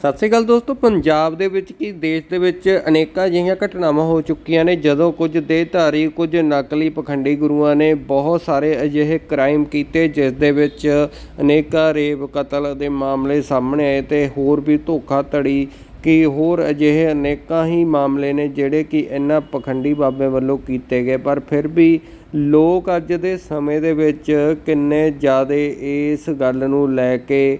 ਸਤਿ ਸ਼੍ਰੀ ਅਕਾਲ ਦੋਸਤੋ, ਪੰਜਾਬ ਦੇ ਵਿੱਚ ਕੀ, ਦੇਸ਼ ਦੇ ਵਿੱਚ ਅਨੇਕਾਂ ਅਜਿਹੀਆਂ ਘਟਨਾਵਾਂ ਹੋ ਚੁੱਕੀਆਂ ਨੇ, ਜਦੋਂ ਕੁਝ ਦੇਹਧਾਰੀ, ਕੁਝ ਨਕਲੀ ਪਖੰਡੀ ਗੁਰੂਆਂ ਨੇ ਬਹੁਤ ਸਾਰੇ ਅਜਿਹੇ ਕ੍ਰਾਈਮ ਕੀਤੇ, ਜਿਸ ਦੇ ਵਿੱਚ ਅਨੇਕਾਂ ਰੇਪ ਕਤਲ ਦੇ ਮਾਮਲੇ ਸਾਹਮਣੇ ਆਏ ਤੇ ਹੋਰ ਵੀ ਧੋਖਾਧੜੀ ਕਿ ਹੋਰ ਅਜਿਹੇ ਅਨੇਕਾਂ ਹੀ ਮਾਮਲੇ ਨੇ, ਜਿਹੜੇ ਕਿ ਇਹਨਾਂ ਪਖੰਡੀ ਬਾਬੇ ਵੱਲੋਂ ਕੀਤੇ ਗਏ। ਪਰ ਫਿਰ ਵੀ ਲੋਕ ਅੱਜ ਦੇ ਸਮੇਂ ਦੇ ਵਿੱਚ ਕਿੰਨੇ ਜ਼ਿਆਦਾ ਇਸ ਗੱਲ ਨੂੰ ਲੈ ਕੇ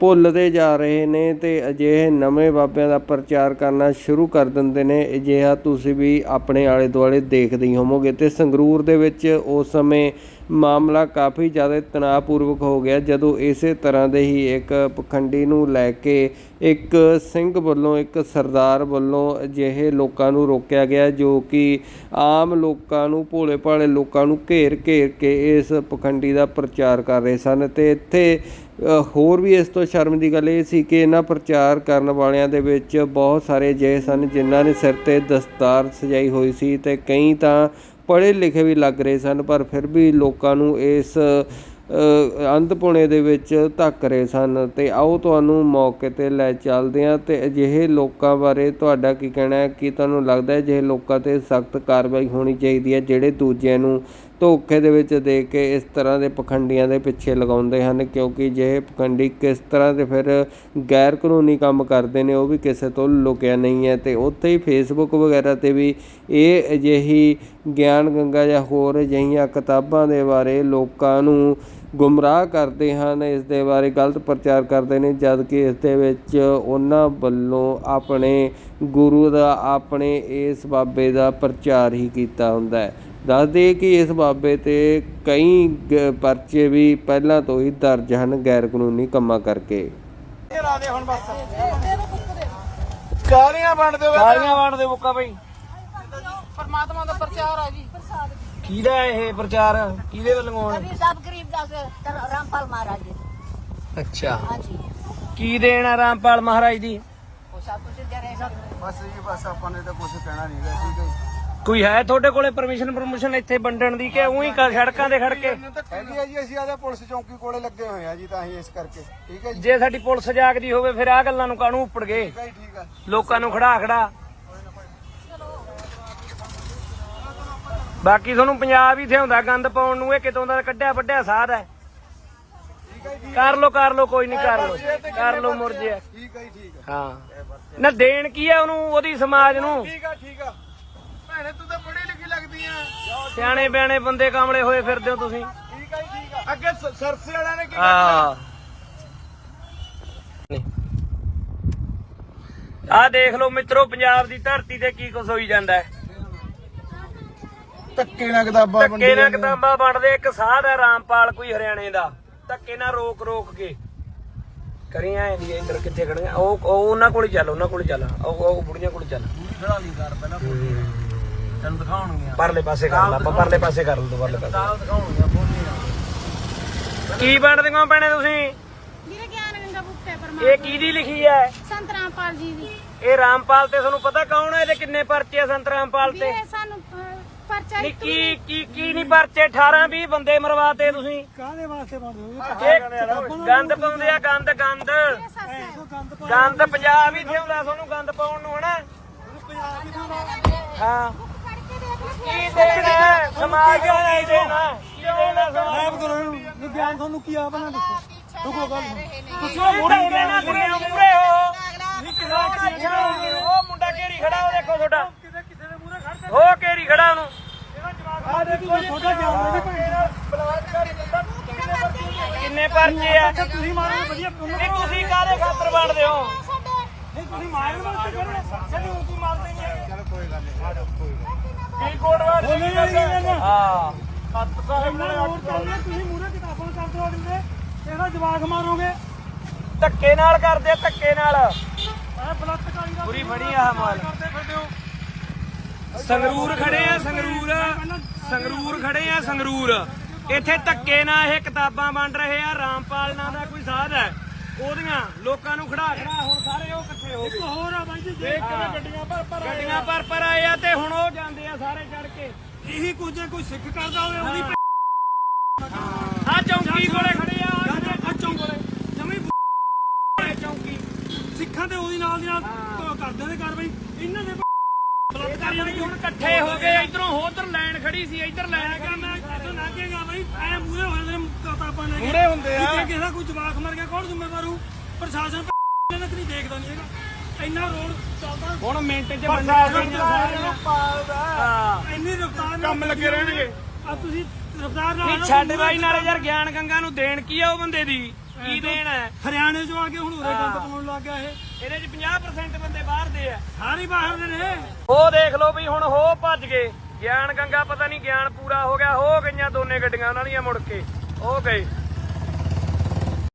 ਭੁੱਲਦੇ ਜਾ ਰਹੇ ਨੇ ਅਤੇ ਅਜਿਹੇ ਨਵੇਂ ਬਾਬਿਆਂ ਦਾ ਪ੍ਰਚਾਰ ਕਰਨਾ ਸ਼ੁਰੂ ਕਰ ਦਿੰਦੇ ਨੇ। ਅਜਿਹਾ ਤੁਸੀਂ ਵੀ ਆਪਣੇ ਆਲੇ ਦੁਆਲੇ ਦੇਖਦੇ ਹੀ ਹੋਵੋਗੇ ਅਤੇ ਸੰਗਰੂਰ ਦੇ ਵਿੱਚ ਉਸ ਸਮੇਂ ਮਾਮਲਾ ਕਾਫੀ ਜ਼ਿਆਦਾ ਤਣਾਅਪੂਰਵਕ ਹੋ ਗਿਆ ਜਦੋਂ ਇਸੇ ਤਰ੍ਹਾਂ ਦੇ ਹੀ ਇੱਕ ਪਖੰਡੀ ਨੂੰ ਲੈ ਕੇ ਇੱਕ ਸਿੰਘ ਵੱਲੋਂ, ਇੱਕ ਸਰਦਾਰ ਵੱਲੋਂ ਅਜਿਹੇ ਲੋਕਾਂ ਨੂੰ ਰੋਕਿਆ ਗਿਆ ਜੋ ਕਿ ਆਮ ਲੋਕਾਂ ਨੂੰ ਭੋਲੇ ਭਾਲੇ ਲੋਕਾਂ ਨੂੰ ਘੇਰ ਘੇਰ ਕੇ ਇਸ ਪਖੰਡੀ ਦਾ ਪ੍ਰਚਾਰ ਕਰ ਰਹੇ ਸਨ। ਤੇ ਇੱਥੇ ਹੋਰ ਵੀ ਇਸ ਤੋਂ ਸ਼ਰਮ ਦੀ ਗੱਲ ਇਹ ਸੀ ਕਿ ਇਹਨਾਂ ਪ੍ਰਚਾਰ ਕਰਨ ਵਾਲਿਆਂ ਦੇ ਵਿੱਚ ਬਹੁਤ ਸਾਰੇ ਅਜਿਹੇ ਸਨ ਜਿਨ੍ਹਾਂ ਨੇ ਸਿਰ ਤੇ ਦਸਤਾਰ ਸਜਾਈ ਹੋਈ ਸੀ ਤੇ ਕਈ ਤਾਂ ਪੜ੍ਹੇ ਲਿਖੇ ਵੀ ਲੱਗ ਰਹੇ ਸਨ ਪਰ ਫਿਰ ਵੀ ਲੋਕਾਂ ਨੂੰ ਇਸ ਅ, ਅੰਧਪੁਣੇ ਦੇ ਵਿੱਚ ਧੱਕ ਰਹੇ ਸਨ। ਅਤੇ ਆਓ ਤੁਹਾਨੂੰ ਮੌਕੇ ਤੇ ਲੈ ਚੱਲਦੇ ਹਾਂ ਅਤੇ ਅਜਿਹੇ ਲੋਕਾਂ ਬਾਰੇ ਤੁਹਾਡਾ ਕੀ ਕਹਿਣਾ ਹੈ? ਕੀ ਤੁਹਾਨੂੰ ਲੱਗਦਾ ਅਜਿਹੇ ਲੋਕਾਂ ਤੇ ਸਖਤ ਕਾਰਵਾਈ ਹੋਣੀ ਚਾਹੀਦੀ ਹੈ ਜਿਹੜੇ ਦੂਜਿਆਂ ਨੂੰ ਧੋਖੇ ਦੇ ਵਿੱਚ ਦੇ ਕੇ ਇਸ ਤਰ੍ਹਾਂ ਦੇ ਪਖੰਡੀਆਂ ਦੇ ਪਿੱਛੇ ਲਗਾਉਂਦੇ ਹਨ, ਕਿਉਂਕਿ ਜੇ ਪਖੰਡੀ ਕਿਸ ਤਰ੍ਹਾਂ ਦੇ ਫਿਰ ਗੈਰ ਕਾਨੂੰਨੀ ਕੰਮ ਕਰਦੇ ਨੇ, ਉਹ ਵੀ ਕਿਸੇ ਤੋਂ ਲੁਕਿਆ ਨਹੀਂ ਹੈ। ਅਤੇ ਉੱਥੇ ਹੀ ਫੇਸਬੁੱਕ ਵਗੈਰਾ ਤੇ ਵੀ ਇਹ ਅਜਿਹੀ ਗਿਆਨ ਗੰਗਾ ਜਾਂ ਹੋਰ ਅਜਿਹੀਆਂ ਕਿਤਾਬਾਂ ਦੇ ਬਾਰੇ ਲੋਕਾਂ ਨੂੰ ਗੁੰਮਰਾਹ ਕਰਦੇ ਹਨ, ਇਸ ਦੇ ਬਾਰੇ ਗਲਤ ਪ੍ਰਚਾਰ ਕਰਦੇ ਨੇ ਜਦ ਕਿ ਇਸ ਦੇ ਵਿੱਚ ਉਹਨਾਂ ਵੱਲੋਂ ਆਪਣੇ ਗੁਰੂ ਦਾ, ਆਪਣੇ ਇਸ ਬਾਬੇ ਦਾ ਪ੍ਰਚਾਰ ਹੀ ਕੀਤਾ ਹੁੰਦਾ ਹੈ। ਦੱਸਦੇ ਕਿ ਇਸ ਬਾਬੇ ਤੇ ਕਈ ਗ- ਪਰਚੇ ਵੀ ਪਹਿਲਾਂ ਤੋਂ ਹੀ ਦਰਜ ਹਨ ਗੈਰ ਕਾਨੂੰਨੀ ਕੰਮਾਂ ਕਰਕੇ। ਲਾ ਦੇ ਹੁਣ ਬਸ ਕਾਲੀਆਂ ਵੰਡ ਦਿਓ ਗਾਲੀਆਂ ਵੰਡ ਦੇ ਮੁੱਕਾ ਬਈ ਪਰਮਾਤਮਾ ਦਾ ਪ੍ਰਚਾਰ ਆ ਜੀ। ਕਿਹਦਾ ਇਹ ਪ੍ਰਚਾਰ? ਕਿਹਦੇ ਵੱਲੋਂ ਹੋਣ ਕਬੀਰ ਸਾਹਿਬ ਗਰੀਬ ਦਾਸ ਤੇ ਰਾਮਪਾਲ ਮਹਾਰਾਜ ਜੀ। ਅੱਛਾ। ਹਾਂਜੀ। ਕੀ ਦੇਣ ਆ ਰਾਮਪਾਲ ਮਹਾਰਾਜ ਦੀ? ਉਹ ਸਭ ਕੁਝ ਦੇ ਰਹੇ ਸਭ ਬਸ ਜੀ ਬਸ ਆਪਾਂ ਨੇ ਤਾਂ ਕੁਝ ਕਹਿਣਾ ਨਹੀਂ ਗਾ ਠੀਕ ਹੈ ਕੋਈ ਹੈ ਤੁਹਾਡੇ ਕੋਲੇ ਪਰਮਿਸ਼ਨ ਪਰਮਿਸ਼ਨ ਇੱਥੇ ਵੰਡਣ ਦੀ ਕਿ ਉਹੀ ਸੜਕਾਂ ਤੇ ਖੜ ਕੇ? ਹੈਗੀ ਆ ਜੀ ਅਸੀਂ ਆਦਾ ਪੁਲਿਸ ਚੌਂਕੀ ਕੋਲੇ ਲੱਗੇ ਹੋਏ ਆ ਜੀ ਤਾਂ ਅਸੀਂ ਇਸ ਕਰਕੇ। ਠੀਕ ਹੈ ਜੀ? ਜੇ ਸਾਡੀ ਪੁਲਿਸ ਜਾਗਦੀ ਹੋਵੇ ਫਿਰ ਆ ਗੱਲਾਂ ਨੂੰ ਕਾਹਨੂੰ ਉੱਪੜ ਗਏ? ਠੀਕ ਹੈ ਜੀ, ਠੀਕ ਆ ਲੋਕਾਂ ਨੂੰ ਖੜਾ ਖੜਾ। ਬਾਕੀ ਤੁਹਾਨੂੰ ਪੰਜਾਬ ਹੀ ਥਿਆਉਂਦਾ ਗੰਦ ਪਾਉਣ ਨੂੰ ਇਹ ਕਿਤੋਂ ਦਾ ਕੱਢਿਆ ਵੱਡਿਆ ਸਾਧ ਹੈ। ਕਰ ਲੋ ਕਰ ਲੋ ਕੋਈ ਨਹੀਂ ਕਰ ਲੋ ਕਰ ਲੋ ਮੁਰਜੇ ਠੀਕ ਹੈ ਜੀ, ਠੀਕ ਆ ਹਾਂ। ਨਾ ਦੇਣ ਕੀ ਆ ਉਹਨੂੰ ਉਹਦੀ ਸਮਾਜ ਨੂੰ? ਠੀਕ ਆ ਠੀਕ ਆ ਭੈਣੇ ਤੂੰ ਤਾਂ ਪੜ੍ਹੀ ਲਿਖੀ ਲੱਗਦੀ ਆ। ਸਿਆਣੇ ਬਿਆਣੇ ਬੰਦੇ ਕਾਮਲੇ ਹੋਏ ਫਿਰਦੇ ਹੋ ਤੁਸੀਂ। ਠੀਕ ਆ ਜੀ, ਠੀਕ ਆ। ਅੱਗੇ ਸ- ਸਰਸੇ ਵਾਲਿਆਂ ਨੇ ਕੀ ਆ ਆ ਦੇਖ ਲਓ ਮਿੱਤਰੋ ਪੰਜਾਬ ਦੀ ਧਰਤੀ ਤੇ ਕੀ ਕੁਝ ਹੋਈ ਜਾਂਦਾ ਹੈ। ਧੱਕੇ ਨਾਲ ਕਿਤਾਬਾਂ ਧੱਕੇ ਨਾਲ ਕਿਤਾਬਾਂ ਬਣਦੇ ਇੱਕ ਸਾਧ ਹੈ ਰਾਮਪਾਲ ਕੋਈ ਹਰਿਆਣੇ ਦਾ। ਧੱਕੇ ਨਾਲ ਰੋਕ ਰੋਕ ਕੇ। ਕਰੀਆਂ ਇਹਦੀ ਇੱਧਰ ਕਿੱਥੇ ਖੜੀਆਂ ਉਹ ਉਹ ਉਹਨਾਂ ਕੋਲ ਹੀ ਚੱਲ ਉਹਨਾਂ ਕੋਲ ਹੀ ਚੱਲ। ਉਹ ਉਹ ਬੁੜੀਆਂ ਕੋਲ ਹੀ ਚੱਲ ਖੜਾ ਨਹੀਂ ਕਰ ਪਹਿਲਾਂ ਤੈਨੂੰ ਦਿਖਾਉਣਗੀਆਂ। ਪਰਲੇ ਪਾਸੇ ਕਰ ਲਾ ਆਪਾਂ ਪਰਲੇ ਪਾਸੇ ਕਰ ਲਓ ਪਰਲੇ ਪਾਸੇ। ਤਾਂ ਦਿਖਾਉਣਗੀਆਂ ਬੋਲੀ ਕੀ ਬਣਦੇ ਹੋ ਭੈਣੇ ਤੁਸੀਂ? ਵੀਰੇ ਗਿਆਨ ਗੰਗਾ ਬੁੱਕ ਪੇਪਰ ਇਹ ਕਿਹਦੀ ਲਿਖੀ ਹੈ? ਸੰਤ ਰਾਮਪਾਲ ਜੀ ਦੀ। ਇਹ ਰਾਮਪਾਲ ਤੇ ਤੁਹਾਨੂੰ ਪਤਾ ਕੌਣ ਹੈ? ਇਹਦੇ ਕਿੰਨੇ ਪਰਚੇ ਆ ਸੰਤ ਰਾਮਪਾਲ ਤੇ? ਵੀਰੇ ਸਾਨੂੰ ਪਰਚਾ ਨੀ ਇੱਕ ਕੀ ਕੀ ਕੀ ਨਹੀਂ ਪਰਚੇ? 18 20 ਬੰਦੇ ਮਰਵਾਤੇ ਤੁਸੀਂ। ਕਾਹਦੇ ਵਾਸਤੇ ਬੰਦੇ ਇਹ ਗੰਦ ਪਾਉਂਦੇ ਆ ਗੰਦ ਗੰਦ। ਗੰਦ ਪੰਜਾਬ ਹੀ ਥਿਆਉਂਦਾ ਤੁਹਾਨੂੰ ਗੰਦ ਪਾਉਣ ਨੂੰ ਹਨਾ? ਹਾਂ। ਕੀ ਦੇਣਾ ਹੈ? ਸਮਾਜ ਨੂੰ ਕੀ ਦੇਣਾ ਹੈ? ਕੀ ਦੇਣਾ ਸਮਾਜ ਨੂੰ? ਗਿਆਨ ਤੁਹਾਨੂੰ ਕੀ ਆ ਬਣਾ ਦੱਸੋ ਰੁਕੋ ਗੱਲ ਤੁਸੀਂ ਉਹ ਮੂਰੇ ਹੋ ਮੁੰਡਾ ਘੇਰੀ ਖੜਾ ਉਹ ਦੇਖੋ ਤੁਹਾਡਾ ਕਿਸੇ ਕਿਸੇ ਦੇ ਮੂਹਰੇ ਖੜ ਉਹ ਘੇਰੀ ਖੜਾ ਉਹਨੂੰ ਆ ਦੇਖੋ ਜੀ ਤੁਹਾਡਾ ਗਿਆਨ ਨਹੀਂ ਕਿੰਨੇ ਪਰਚੇ ਆ ਤੁਸੀਂ ਮਾਰੇ ਵਧੀਆ ਨਹੀਂ ਤੁਸੀਂ ਕਾਹਦੇ ਖਾਤਰ ਬਣਦੇ ਹੋ ਨਹੀਂ ਤੁਸੀਂ ਮਾਰੇ ਵਾਸਤੇ ਕਰੋ ਸਾਨੂੰ ਕੀ ਮਾਰਦੇ ਨਹੀਂ ਚਲ ਕੋਈ ਗੱਲ ਨਹੀਂ ਆ ਕੋਈ ਕੀ ਕੋਡ ਵਾਰ ਨਹੀਂ ਨਹੀਂ ਨਹੀਂ ਹਾਂ। ਸੱਤ ਸਾਹਿਬ ਨਾਲ ਹੋਰ ਚੱਲਦੇ ਤੁਸੀਂ ਮੂਹਰੇ ਕਿਤਾਬਾਂ ਕਰਦੇ ਹੋ ਦਿੰਦੇ ਇਹਦਾ ਜਵਾਕ ਮਾਰੋਗੇ। ਧੱਕੇ ਨਾਲ ਕਰਦੇ ਆ, ਧੱਕੇ ਨਾਲ। ਆ ਬਲਤਕਾਰੀ ਦਾ ਪੂਰੀ ਫੜੀ ਆ ਮਾਲ ਕਰਦੇ ਫਿਰਦੇ ਹੋ। ਸੰਗਰੂਰ ਖੜੇ ਆ ਸੰਗਰੂਰ। ਸੰਗਰੂਰ ਖੜੇ ਆ ਸੰਗਰੂਰ। ਇੱਥੇ ਧੱਕੇ ਨਾਲ ਇਹ ਕਿਤਾਬਾਂ ਵੰਡ ਰਹੇ ਆ ਰਾਮਪਾਲ ਨਾਂ ਦਾ ਕੋਈ ਸਾਧ ਹੈ। ਉਹਦੀਆਂ ਲੋਕਾਂ ਨੂੰ ਖੜਾ ਖੜਾ ਹੁਣ ਸਾਰੇ ਉਹ ਇਕੱਠੇ ਹੋ ਗਏ। ਹੋਰ ਆ ਬਾਈ ਜੀ ਦੇਖ ਕਿਵੇਂ ਗੱਡੀਆਂ ਭਰ ਆਏ ਗੱਡੀਆਂ ਪਰ ਪਰ ਆਏ ਆ ਤੇ ਹੁਣ ਉਹ ਜਾਂਦੇ ਆ ਸਾਰੇ ਚੜ ਕੇ। ਇਹੀ ਕੁਝ ਜੇ ਕੋਈ ਸਿੱਖ ਕਰਦਾ ਹੋਵੇ ਉਹਦੀ ਆ ਚੌਂਕੀ ਕੋਲੇ ਖੜੇ ਆ ਆ ਚੌਂਕ ਜਮੀ ਚੌਂਕੀ। ਸਿੱਖਾਂ ਤੇ ਉਹਦੀ ਨਾਲ ਦੀ ਨਾਲ ਕਰਦੇ ਨੇ ਕਾਰਵਾਈ। ਇਹਨਾਂ ਦੀ ਹੁਣ ਇਕੱਠੇ ਹੋ ਗਏ ਇਧਰੋਂ ਉਧਰ ਲਾਈਨ ਖੜੀ ਸੀ ਇਧਰ ਲਾਈਨ ਇੱਥੋਂ ਲੰਘੇਗਾ ਬਈ ਐ ਮੂਰੇ ਨੇ ਹੁੰਦੇ ਕਿਸੇ ਦਾ ਕੋਈ ਜਵਾਕ ਮਰ ਗਿਆ ਕੌਣ ਜ਼ਿੰਮੇਵਾਰ ਹੋਊ? ਪ੍ਰਸ਼ਾਸਨ ਇਹਨਾਂ ਕਦੀ ਦੇਖਦਾ ਨਹੀਂ ਹੈਗਾ। ਇੰਨਾ ਰੋਡ ਚੱਲਦਾ। ਹੁਣ ਮਿੰਟ 'ਚ ਬੰਦੇ ਹਾਂ? ਇੰਨੀ ਰਫਤਾਰ ਨਾਲ ਕੰਮ ਲੱਗੇ ਰਹਿਣਗੇ। ਆ ਤੁਸੀਂ ਰਫਤਾਰ ਨਾਲ ਨਹੀਂ ਛੱਡ ਬਾਈ ਨਾਲੇ ਯਾਰ ਗਿਆਨ ਗੰਗਾ ਨੂੰ ਦੇਣ ਕੀ ਆ ਉਹ ਬੰਦੇ ਦੀ? ਕੀ ਦੇਣ ਹੈ? ਹਰਿਆਣੇ ਚੋਂ ਆ ਕੇ ਹੁਣ ਉਰੇ ਗੰਦ ਪਾਉਣ ਲੱਗ ਗਿਆ ਇਹ। ਇਹਦੇ 'ਚ 50% ਬੰਦੇ ਬਾਹਰ ਦੇ ਆ। ਸਾਰੇ ਬਾਹਰ ਦੇ ਨੇ। ਉਹ ਦੇਖ ਲਓ ਵੀ ਹੁਣ ਹੋ ਭੱਜ ਗਏ। ਗਿਆਨ ਗੰਗਾ ਪਤਾ ਨਹੀਂ ਗਿਆਨ ਪੂਰਾ ਹੋ ਗਿਆ ਹੋ ਗਈਆਂ ਦੋਨੇ ਗੱਡੀਆਂ ਉਹਨਾਂ ਦੀਆਂ ਮੁੜ ਕੇ। ਉਹ ਗਏ।